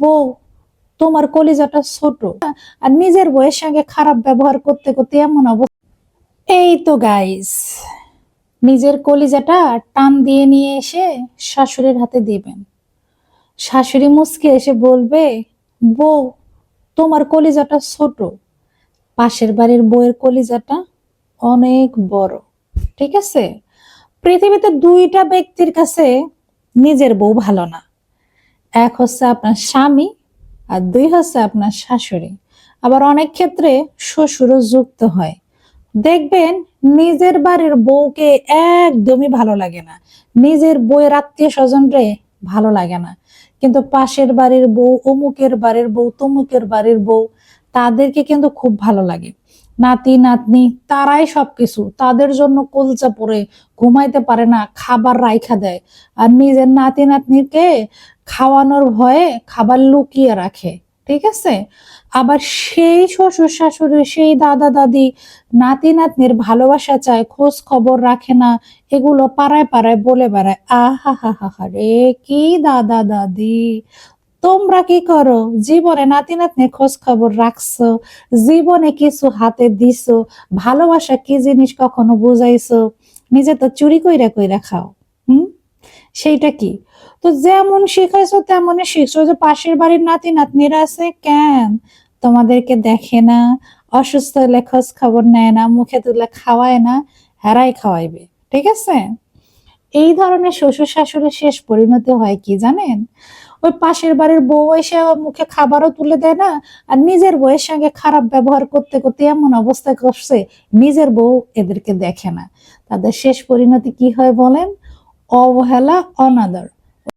বউ, তোমার কলিজাটা ছোট। আর নিজের বউয়ের সঙ্গে খারাপ ব্যবহার করতে করতে এমন অবস্থা। এই তো গাইস নিজের কলিজাটা টান দিয়ে নিয়ে এসে শাশুড়ির হাতে দিবেন। শাশুড়ি মুসকে এসে বলবে, বউ, তোমার কলিজাটা ছোট। পাশের বাড়ির বউয়ের কলিজাটা অনেক বড়। ঠিক আছে? পৃথিবীতে দুইটা ব্যক্তির কাছে নিজের বউ ভালো না। এক হচ্ছে আপনার স্বামী আর দুই হচ্ছে আপনার শাশুড়ি। আবার অনেক ক্ষেত্রে শ্বশুরও যুক্ত হয়। দেখবেন নিজের বাড়ির বউকে একদমই ভালো লাগে না। নিজের বউয়ের আত্মীয় স্বজনরে ভালো লাগে না। কিন্তু পাশের বাড়ির বউ, অমুকের বাড়ির বউ, তমুকের বাড়ির বউ, তাদেরকে কিন্তু খুব ভালো লাগে। নাতি, নাতনি, তারাই সবকিছু। তাদের জন্য কলচা পরে ঘুমাইতে পারে না, খাবার রাইখা দেয়। আর নিজের নাতি, নাতনিকে খাওয়ানোর ভয়ে খাবার লুকিয়ে রাখে, ঠিক আছে? আবার সেই শ্বশুর শাশুড়ি, সেই দাদা, দাদি, নাতি, নাতনির ভালোবাসা চায়, খোঁজ খবর রাখে না, এগুলো পাড়ায় পাড়ায়, বলে বেড়ায়। আহা হা হা হা রে, কি দাদা, দাদি। তোমরা কি করো? জীবনে নাতি নাতনির খোঁজ খবর রাখছো, জীবনে কিছু হাতে দিছো, ভালোবাসা কি জিনিস কখনো বুঝাইছো? নিজে তো চুরি কইরা কইরা খাও, হুম? সেইটা কি? তো যেমন শিখাইছো, তেমনই শিখছো। যে পাশের বাড়ির নাতি নাতনিরা আছে, কেন? তোমাদেরকে দেখে না, অসুস্থ হলে খোঁজ খবর নেয় না, মুখে তুলে খাওয়ায় না, হেরাই খাওয়াইবে, ঠিক আছে? এই ধরনের শ্বশুর শাশুড়ির শেষ পরিণতি হয় কি জানেন? ওই পাশের বাড়ির বউ এসে মুখে খাবারও তুলে দেয় না, আর নিজের বউয়ের সঙ্গে খারাপ ব্যবহার করতে করতে এমন অবস্থা করছে, নিজের বউ এদেরকে দেখে না। তাদের শেষ পরিণতি কি হয় বলেন? অবহেলা, অনাদর।